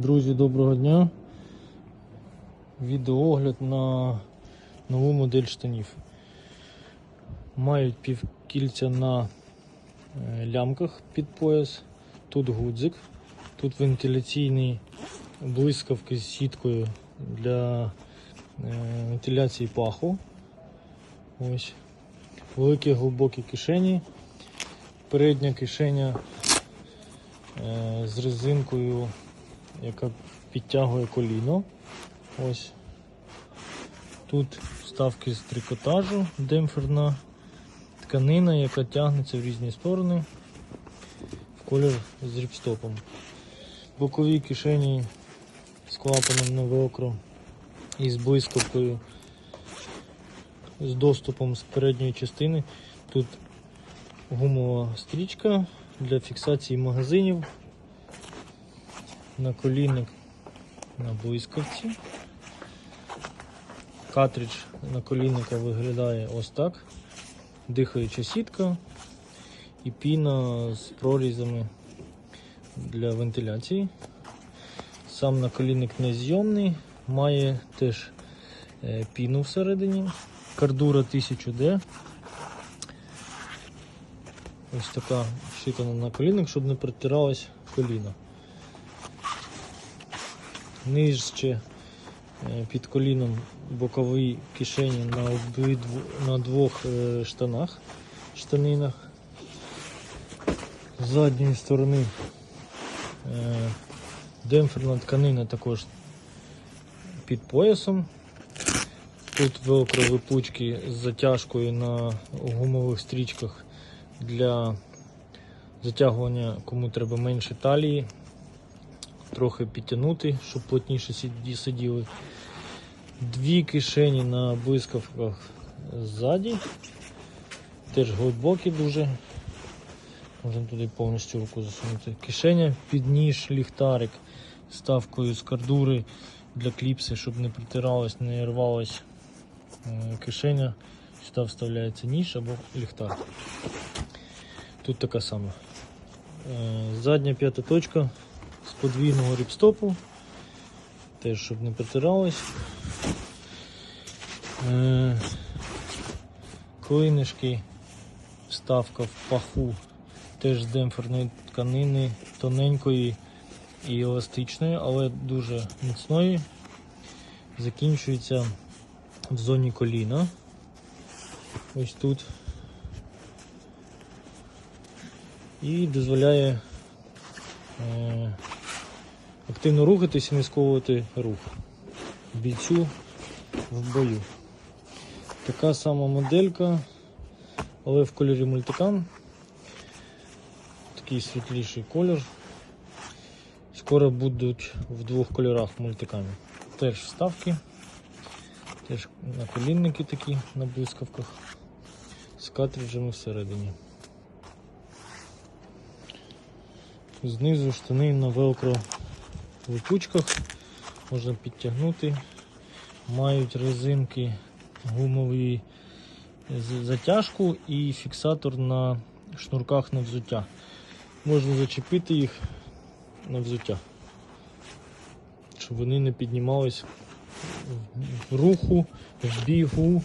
Друзі, доброго дня. Відеоогляд на нову модель штанів. Мають півкільця на е, лямках під пояс. Тут гудзик, тут вентиляційні блискавки з сіткою для е, вентиляції паху. Ось. Великі глибокі кишені. Передня кишеня е, з резинкою, яка підтягує коліно. Ось. Тут вставки з трикотажу, демпферна тканина, яка тягнеться в різні сторони в колір з ріпстопом. Бокові кишені з клапаном на велкро і з блискавкою з доступом з передньої частини. Тут гумова стрічка для фіксації магазинів, наколінник на блискавці. Картридж наколінника виглядає ось так. Дихаюча сітка і піна з прорізами для вентиляції. Сам наколінник незйомний, має теж е, піну всередині. Кардура 1000D. Ось така шикана на колінник, щоб не протиралось коліно. Нижче е, під коліном бокові кишені на, обидву, на двох е, штанах, штанинах. З задньої сторони е, демпферна тканина також під поясом. Тут велкро випучки з затяжкою на гумових стрічках для затягування, кому треба менше талії, трохи підтягнути, щоб плотніше сиділи. Дві кишені на блискавках ззаді, теж глибокі дуже. Можна туди повністю руку засунути. Кишеня під ніж, ліхтарик ставкою з кардури для кліпси, щоб не притиралось, не рвалось е, кишеня. Сюди вставляється ніж або ліхтар. Тут така сама. Е, Задня п'ята точка подвійного ріпстопу. Теж щоб не притиралось. Е, Клинишки, вставка в паху, теж з демпферної тканини, тоненької і еластичної, але дуже міцної. Закінчується в зоні коліна. Ось тут. І дозволяє активно рухатись і не сковувати рух бійцю в бою. Така сама моделька, але в кольорі мультикам. Такий світліший колір. Скоро будуть в двох кольорах мультикамі. Теж вставки, теж наколінники такі на блискавках з картриджами всередині. Знизу штани на велкро липучках можна підтягнути. Мають резинки гумові затяжку і фіксатор на шнурках на взуття. Можна зачепити їх на взуття, щоб вони не піднімались в руху, в бігу